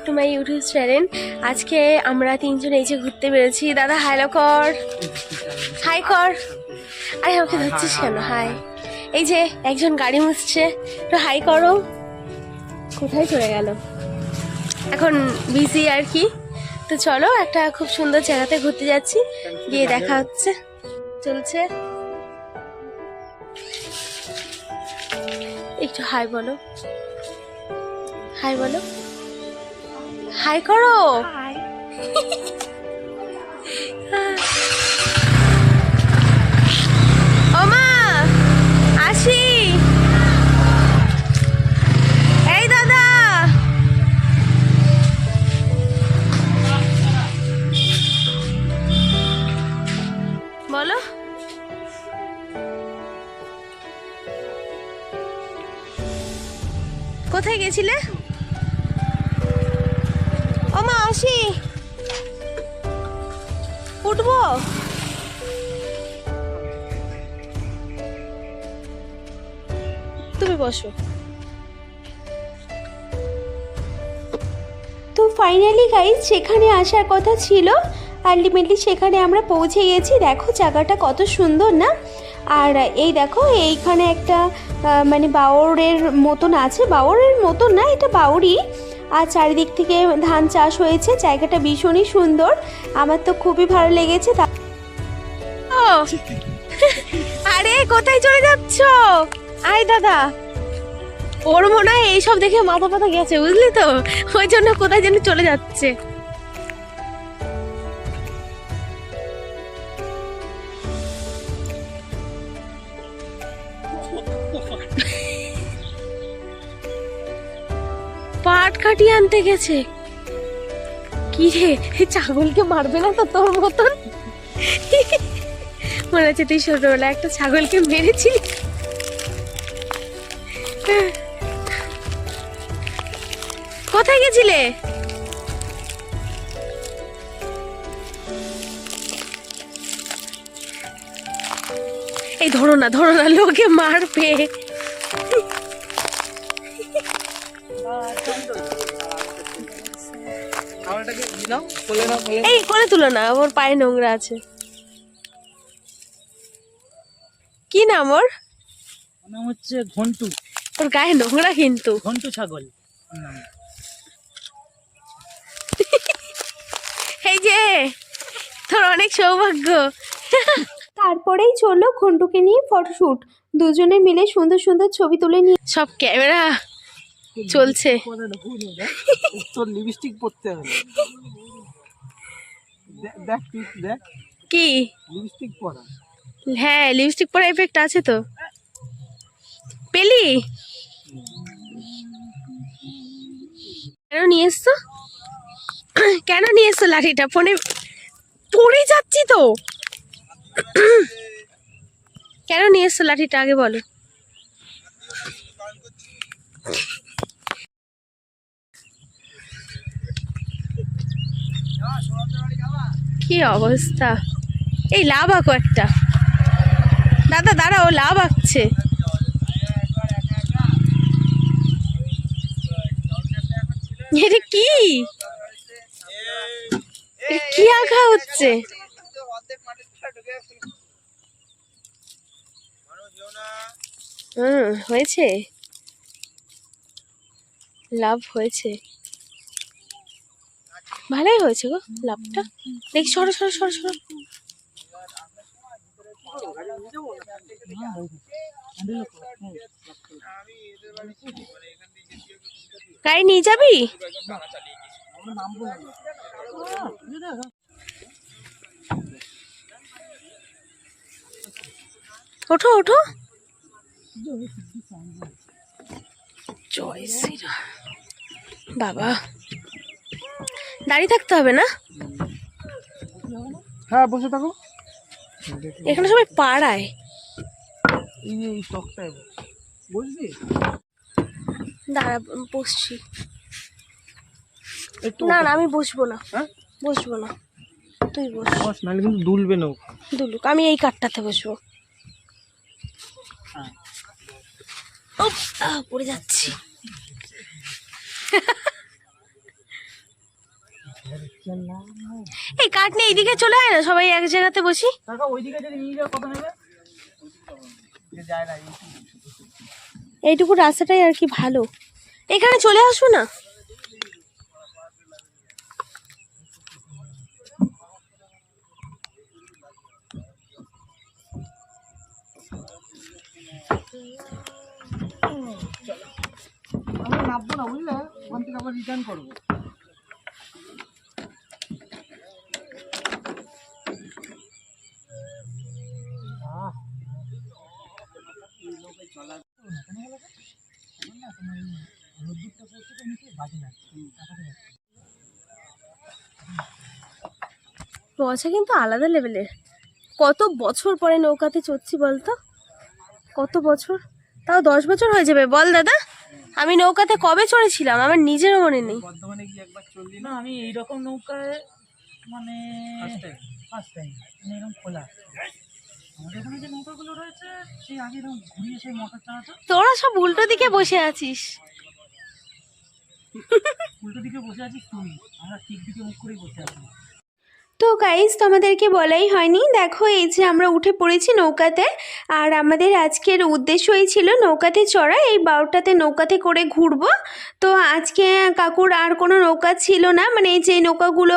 Back to my YouTube channel. আজকে আমরা তিনজন এই যে ঘুরতে বেরোছি দাদা হাইলো কর। হাই কর। আরে আমাকে ধরছিস কেন? হাই এই যে একজন গাড়ি মুছছে। তো হাই করো। কোথায় চলে গেল? এখন বিজি আর কি। তো চলো একটা খুব সুন্দর জায়গাতে ঘুরতে যাচ্ছি। গিয়ে দেখা হচ্ছে। চলছে। একটু হাই বলো। হাই বলো। হাই করো। ওমা আসি উঠবো? তুমি বসো। তো ফাইনালি গাইজ সেখানে আসার কথা ছিল। আলটিমেটলি সেখানে আমরা পৌঁছে গেছি। দেখো জায়গাটা কত সুন্দর, না? আর এই দেখো, এইখানে একটা মানে বাউরের মতন আছে। বাউরের মতন না, এটা বাউরই আর চারিদিক থেকে ধান চাষ হয়েছে জায়গাটা ভীষণই সুন্দর। আমার তো খুবই ভালো লেগেছে তা- ও আরে কোথায় চলে যাচ্ছ? আয় দাদা। ওর মনে হয় এইসব দেখে মাথা পাতা গেছে বুঝলি তো? ওই জন্য কোথায় যেন চলে যাচ্ছে। পাট কাটিয়ে আনতে গেছে। কি রে ছাগলকে মারবে না তো তোর মতন? মনে হচ্ছে তুই ছোটবেলা একটা ছাগলকে মেরেছিলি। কোথায় গেছিলে? এই ধরো না ধরো না, লোকে মারবে। নাও কোলে নাও কোলে এই কোলে তুলো না ওর পায়ে নোংরা আছে। কি নাম ওর? নাম হচ্ছে ঘন্টু। ওর গায়ে নোংরা কিন্তু। ঘন্টু ছাগল। এই যে তোর অনেক সৌভাগ্য। তারপরেই চলল ঘন্টুকে নিয়ে ফটোশ্যুট দুজনে মিলে সুন্দর সুন্দর ছবি তুলে নিয়ে সব ক্যামেরা চলছে। লিপস্টিক পরতে হবে। দেখ তুই দেখ। কি? লিপস্টিক পরা। হ্যাঁ লিপস্টিক পরা এফেক্ট আছে তো। পেলি? কেন নিয়ে এসছো? কেন নিয়ে এসছো লাঠিটা? ফোনে পড়ে যাচ্ছি তো। কেন নিয়ে এসছো লাঠিটা? আগে বলো। কি অবস্থা? এই লাভ আঁকো একটা। দাদা দাঁড়া ও লাভ আঁকছে। এটা কি? কি আঁকা হচ্ছে? হুম, হয়েছে। লাভ হয়েছে। ভালোই হয়েছে গো, লাভটা। দেখি, সরো সরো সরো সরো। গাড়ি নিয়ে যাবি? ওঠো ওঠো। জয় শ্রীরাম বাবা। দাঁড়িয়ে থাকতে হবে না? হ্যাঁ বসে থাকো। এখানে সবাই পাড়ায়। বুঝলি দাঁড়া বসছি। না না আমি বসবো না। হ্যাঁ? বসবো না। তুই বস। বস নাহলে কিন্তু দুলবে না দুলুক আমি এই কাঠটাতে বসবো। হ্যাঁ। পড়ে যাচ্ছি। এই কাঠ নিয়ে এইদিকে চলে আয় না সবাই এক জায়গাতে বসি। এইটুকু। রাস্তাটাই আর কি ভালো। এখানে চলে আসো না? নামবো না বুঝলে? ওখান থেকে আবার রিটার্ন করব। রসা কিন্তু আলাদা লেভেলের। কত বছর পরে নৌকাতে চড়ছি বলতো? কত বছর? তাও দশ বছর হয়ে যাবে। বল দাদা আমি নৌকাতে কবে চড়েছিলাম? আমার নিজেরও মনে নেই। বর্ধমানে গিয়ে একবার চললি না? আমি এইরকম নৌকায় মানে ফার্স্ট টাইম মানে এরকম খোলা। তোরা সব উল্টো দিকে বসে আছিস। উল্টো দিকে বসে আছিস আমরা ঠিক দিকে মুখ করেই বসে আছি। তো গাইজ তোমাদেরকে বলাই হয়নি। দেখো, এই যে আমরা উঠে পড়েছি নৌকাতে, আর আমাদের আজকের উদ্দেশ্যই ছিল নৌকাতে চড়া, এই বারোটাতে নৌকাতে করে ঘুরবো। তো আজকে কাকুর আর কোনো নৌকা ছিল না মানে এই যে নৌকাগুলো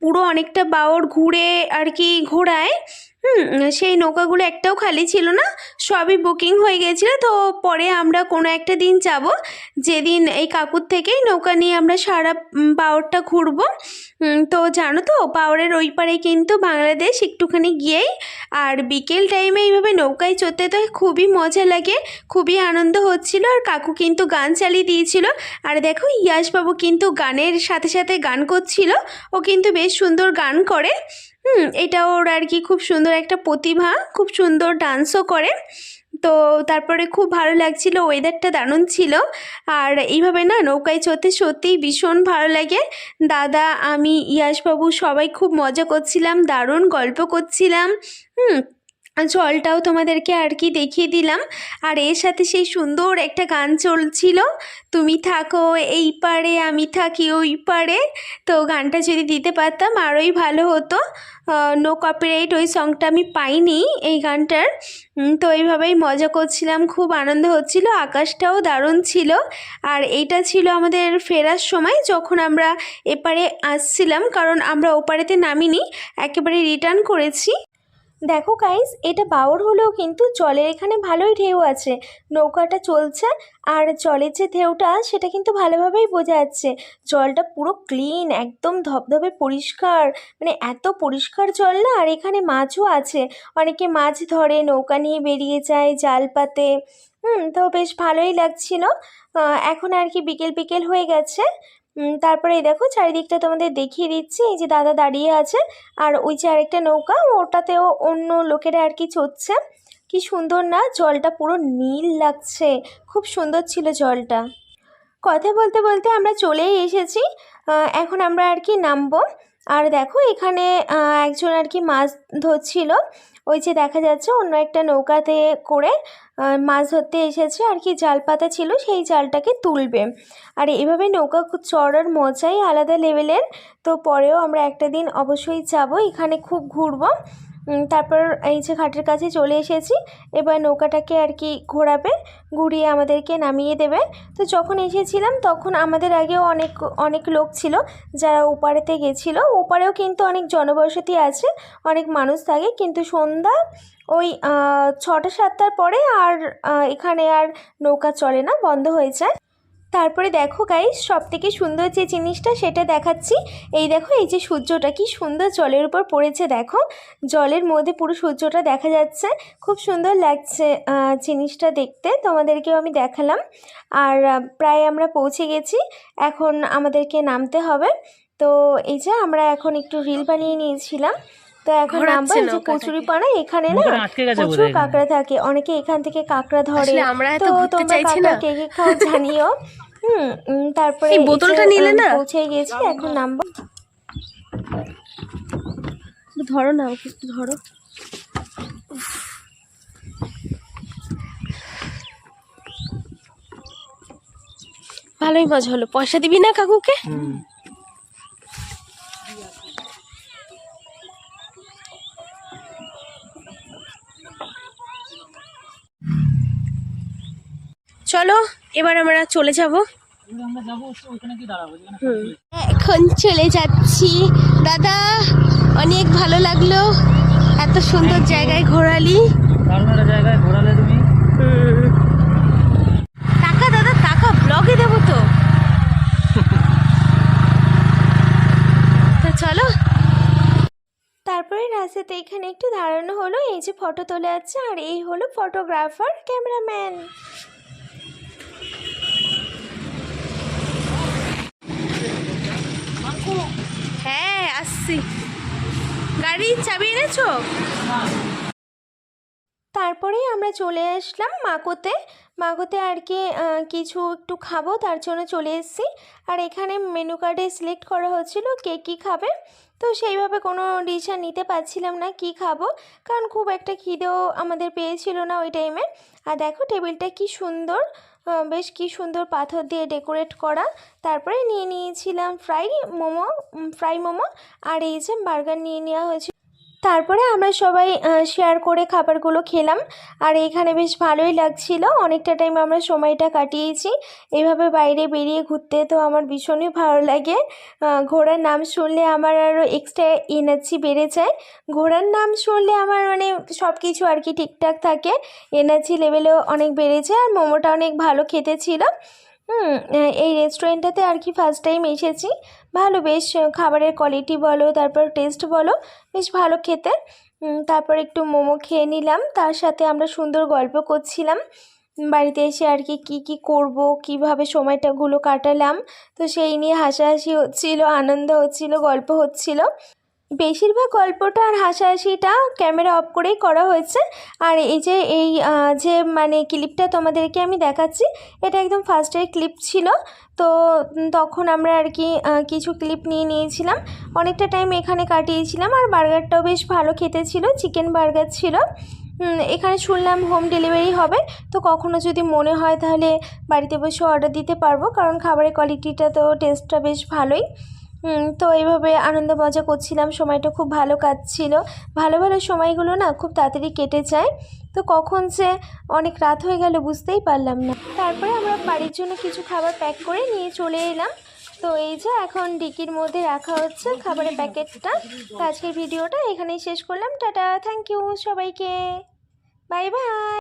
পুরো অনেকটা বাওর ঘুরে আর কি ঘোরায়। সেই নৌকাগুলো একটাও খালি ছিল না, সবই বুকিং হয়ে গেছিল। তো পরে আমরা কোনো একটা দিন যাব, যেদিন এই কাকুর থেকেই নৌকা নিয়ে আমরা সারা বাওরটা ঘুরবো। তো জানো তো পাওয়ারের ওই পারে কিন্তু বাংলাদেশ একটুখানি গিয়েই, আর বিকেল টাইমে এইভাবে নৌকায় চড়তে তো খুবই মজা লাগে, খুবই আনন্দ হচ্ছিল। আর কাকু কিন্তু গান চালিয়ে দিয়েছিল। আর দেখো, ইয়াসবাবু কিন্তু গানের সাথে সাথে গান করছিল। ও কিন্তু বেশ সুন্দর গান করে। হুম, এটা ওর আর কি খুব সুন্দর একটা প্রতিভা, খুব সুন্দর ডান্সও করে। তো তারপরে খুব ভালো লাগছিল ওয়েদারটা দারুণ ছিল। আর এইভাবে না নৌকায় চড়তে সত্যিই ভীষণ ভালো লাগে। দাদা, আমি ইয়াসবাবু সবাই খুব মজা করছিলাম, দারুণ গল্প করছিলাম। হুম জলটাও তোমাদেরকে আর কি দেখিয়ে দিলাম। আর এর সাথে সেই সুন্দর একটা গান চলছিল, তুমি থাকো এই পারে আমি থাকি ওই পারে তো গানটা যদি দিতে পারতাম আরোই ভালো হতো। নো কপিরাইট ওই সংটা আমি পাইনি এই গানটার। তো এইভাবেই মজা করছিলাম, খুব আনন্দ হচ্ছিল, আকাশটাও দারুণ ছিল। আর এইটা ছিল আমাদের ফেরার সময় যখন আমরা এপারে আসছিলাম, কারণ আমরা ওপারেতে নামিনি, একেবারে রিটার্ন করেছি। দেখো গাইস এটা বাওর হলেও কিন্তু জলের এখানে ভালোই ঢেউ আছে। নৌকাটা চলছে আর জলের যে ঢেউটা, সেটা কিন্তু ভালোভাবেই বোঝা যাচ্ছে। জলটা পুরো ক্লিন একদম ধবধবে পরিষ্কার। মানে এত পরিষ্কার জল না, আর এখানে মাছও আছে। অনেকে মাছ ধরে, নৌকা নিয়ে বেরিয়ে যায় জাল পাতে হুম, তো বেশ ভালোই লাগছিল। এখন আর কি বিকেল বিকেল হয়ে গেছে। তারপরে এই দেখো চারিদিকটা তোমাদের দেখিয়ে দিচ্ছি। এই যে দাদা দাঁড়িয়ে আছে, আর ওই যে আরেকটা নৌকা, ওটাতেও অন্য লোকেরা আর কি চড়ছে। কি সুন্দর না, জলটা পুরো নীল লাগছে। খুব সুন্দর ছিল জলটা। কথা বলতে বলতে আমরা চলেই এসেছি। এখন আমরা আর কি নামবো। আর দেখো এখানে একজন আর কি মাছ ধরছিল। ওই যে দেখা যাচ্ছে অন্য একটা নৌকাতে করে মাছ ধরতে এসেছে, আর কি জাল পাতা ছিল, সেই জালটাকে তুলবে। আর এভাবে নৌকা চড়ার মজাই আলাদা লেভেলের তো পরেও আমরা একটা দিন অবশ্যই যাব, এখানে খুব ঘুরবো। তারপর এই যে ঘাটের কাছে চলে এসেছি। এবার নৌকাটাকে আর কি ঘোরাবে, ঘুরিয়ে আমাদেরকে নামিয়ে দেবে। তো যখন এসেছিলাম তখন আমাদের আগেও অনেক অনেক লোক ছিল যারা ওপারেতে গেছিল। ওপারেও কিন্তু অনেক জনবসতি আছে, অনেক মানুষ থাকে। কিন্তু সন্ধ্যা ওই ছটা সাতটার পরে আর এখানে আর নৌকা চলে না, বন্ধ হয়ে যায়। তারপরে দেখো গাইস সব থেকে সুন্দর যে জিনিসটা সেটা দেখাচ্ছি। এই দেখো, এই যে সূর্যটা কি সুন্দর জলের উপর পড়েছে দেখো। জলের মধ্যে পুরো সূর্যটা দেখা যাচ্ছে। খুব সুন্দর লাগছে জিনিসটা দেখতে। তোমাদেরকেও আমি দেখালাম। আর প্রায় আমরা পৌঁছে গেছি। এখন আমাদেরকে নামতে হবে। তো এই যে আমরা এখন একটু রিল বানিয়ে নিয়েছিলাম। তো এখন এই যে কচুরি পানা এখানে না প্রচুর কাঁকড়া থাকে। অনেকে এখান থেকে কাঁকড়া ধরে। আমরা তো তোমরা চাইছি কাঁকড়া না কে কে খাও জানিও। হুম তারপরে এই বোতলটা নিলে না? পৌঁছে গেছি এখন নামবো ধরো না ওকে একটু ধরো। ভালোই মজা হলো। পয়সা দিবি না কাকুকে? চলো এবার আমরা চলে যাব। এখন চলে যাচ্ছি। দাদা অনেক ভালো লাগল। এত সুন্দর জায়গায় ঘোরালি। জায়গায় ঘোরালে তুমি। টাকা দাদা টাকা ব্লগে দেবো তো। তো চলো। তারপরে রাস্তাতে এখানে একটু দাঁড়ানো হলো। এই যে ফটো তোলা যাচ্ছে আর এই হলো ফটোগ্রাফার ক্যামেরাম্যান হ্যাঁ আসছি। গাড়ির চাবি এনেছো? তারপরেই আমরা চলে আসলাম মাকোতে মাকোতে আর কি কিছু একটু খাব, তার জন্য চলে এসেছি। আর এখানে মেনু কার্ডে সিলেক্ট করা হচ্ছিল কে কী খাবে। তো সেইভাবে কোনো ডিসিশন নিতে পারছিলাম না কি খাব, কারণ খুব একটা খিদেও আমাদের পেয়েছিল না ওই টাইমে আর দেখো টেবিলটা কি সুন্দর। বেশ কি সুন্দর পাথর দিয়ে ডেকোরেট করা। তারপরে নিয়ে নিয়েছিলাম ফ্রাই মোমো ফ্রাই মোমো। আর এই যে বার্গার নিয়ে নেওয়া হয়েছিল তারপরে আমরা সবাই শেয়ার করে খাবারগুলো খেলাম। আর এখানে বেশ ভালোই লাগছিল। অনেকটা টাইম আমরা সময়টা কাটিয়েছি। এইভাবে বাইরে বেরিয়ে ঘুরতে তো আমার ভীষণই ভালো লাগে। ঘোড়ার নাম শুনলে আমার আরও এক্সট্রা এনার্জি বেড়ে যায়। ঘোড়ার নাম শুনলে আমার মানে সব কিছু আর কি ঠিকঠাক থাকে। এনার্জি লেভেলও অনেক বেড়ে যায়। আর মোমোটা অনেক ভালো খেতে ছিল। হুম এই রেস্টুরেন্টটাতে আর কি ফার্স্ট টাইম এসেছি। ভালো, বেশ খাবারের কোয়ালিটি বলো, তারপর টেস্ট বলো, বেশ ভালো খেতে। তারপর একটু মোমো খেয়ে নিলাম। তার সাথে আমরা সুন্দর গল্প করছিলাম। বাড়িতে এসে আর কি, কী কী করব, কীভাবে সময়টাগুলো কাটালাম, তো সেই নিয়ে হাসাহাসি হচ্ছিল, আনন্দ হচ্ছিল, গল্প হচ্ছিল। বেশিরভাগ গল্পটা আর হাসাহাসিটা ক্যামেরা অফ করেই করা হয়েছে। আর এই যে এই যে মানে ক্লিপটা তোমাদেরকে আমি দেখাচ্ছি, এটা একদম ফার্স্টের ক্লিপ ছিল। তো তখন আমরা আর কি কিছু ক্লিপ নিয়ে নিয়েছিলাম। অনেকটা টাইম এখানে কাটিয়েছিলাম আর বার্গারটাও বেশ ভালো খেতে ছিল, চিকেন বার্গার ছিল। এখানে শুনলাম হোম ডেলিভারি হবে। তো কখনো যদি মনে হয় তাহলে বাড়িতে বসে অর্ডার দিতে পারব, কারণ খাবারের কোয়ালিটিটা তো টেস্টটা বেশ ভালোই। হুম, তো এইভাবে আনন্দ মজা করছিলাম সময়টা খুব ভালো কাটছিল। ভালো ভালো সময়গুলো না খুব তাড়াতাড়ি কেটে যায়। তো কখন যে অনেক রাত হয়ে গেল বুঝতেই পারলাম না। তারপরে আমরা বাড়ির জন্য কিছু খাবার প্যাক করে নিয়ে চলে এলাম। তো এই যে এখন ডিকির মধ্যে রাখা হচ্ছে খাবারের প্যাকেটটা। তো আজকের ভিডিওটা এখানেই শেষ করলাম। টাটা থ্যাংক ইউ সবাইকে। Bye bye